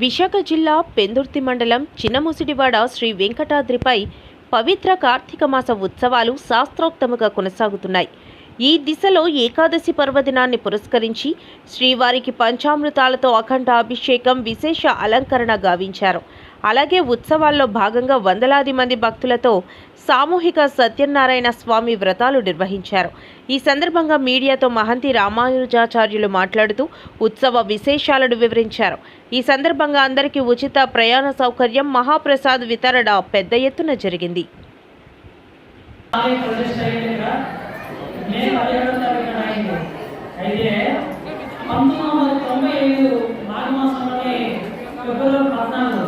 విశాఖ జిల్లా పెందుర్తి మండలం చిన్నముసిడివాడ శ్రీ వెంకటాద్రిపై పవిత్ర కార్తీక మాస ఉత్సవాలు శాస్త్రోక్తముగా కొనసాగుతున్నాయి. ఈ దిశలో ఏకాదశి పర్వదినాన్ని పురస్కరించి శ్రీవారికి పంచామృతాలతో అఖండ అభిషేకం విశేష అలంకరణ గావించారు. అలాగే ఉత్సవాల్లో భాగంగా వందలాది మంది భక్తులతో సామూహిక సత్యనారాయణ స్వామి వ్రతాలు నిర్వహించారు. ఈ సందర్భంగా మీడియాతో మహంతి రామానుజాచార్యులు మాట్లాడుతూ ఉత్సవ విశేషాలను వివరించారు. ఈ సందర్భంగా అందరికీ ఉచిత ప్రయాణ సౌకర్యం మహాప్రసాద్ వితరణ పెద్ద ఎత్తున జరిగింది. ఆలయ తారీఖున అయింది అయితే పంతొమ్మిది వందల తొంభై ఐదు మాఘమాసంలోని ఫిబ్రవరి పద్నాలుగు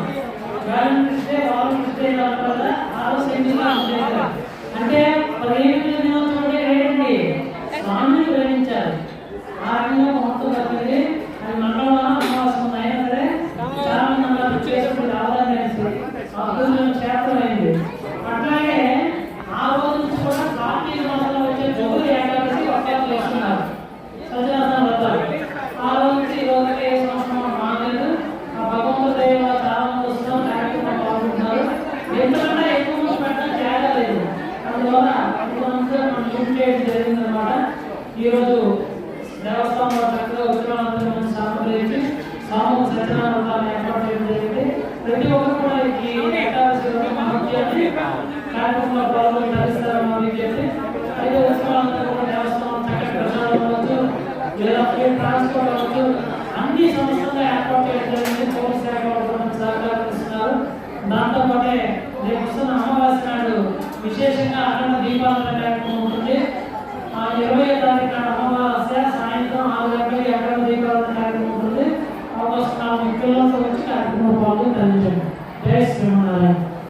వ్యాలంటైన్స్ డే వాలంటైన్స్ డే వల్ల ఆరో అంటే పదిహేను దినోత్సవం ఏంటండి స్వామిని ప్రేమించారు ఆ రకంగా మొత్తం తప్పింది అది మంగళవారం అమావాసం అయినా సరే చాలా మంది అన్నారు క్షేత్రం అయింది అట్లాగే ఆ రోజు నుంచి కూడా కార్తీక మాసంలో వచ్చే జోగులు ఏకాదశి ఒకేలా చేస్తున్నారు సత్యనారాయణ వ్రతాలు ఆ రోజు నుంచి ఈ రోజుకి ఏ సంవత్సరం మారలేదు ఆ భగవంతుడి దయ వల్ల చాలా మంది వస్తున్నారు కార్యక్రమం పాల్గొంటున్నారు ఎందుకంటే ఎక్కువ మంది పెట్టడం చేయలేదు అందువల్ల మనం షూట్ చేయడం జరిగిందనమాట ఈరోజు దేవస్థానం చక్కగా ఉత్తరాలందరూ మనం సాంప్రదించి సామూహిక సత్యనారాయణ ఏర్పాటు చేయడం జరిగింది. ప్రతి ఒక్కరు కూడా ఈ ఏకాదశి కార్యక్రమంలో పాల్గొని ధరిస్తారని మనం విజ్ఞప్తి అయితే ఉత్సవాలంతా కూడా దేవస్థానం చక్కటి ప్రసాదం అవ్వచ్చు లేదా ట్రాన్స్పోర్ట్ అవ్వచ్చు అన్ని సంస్థలు విశేషంగా అఖండ దీపావళి కార్యక్రమం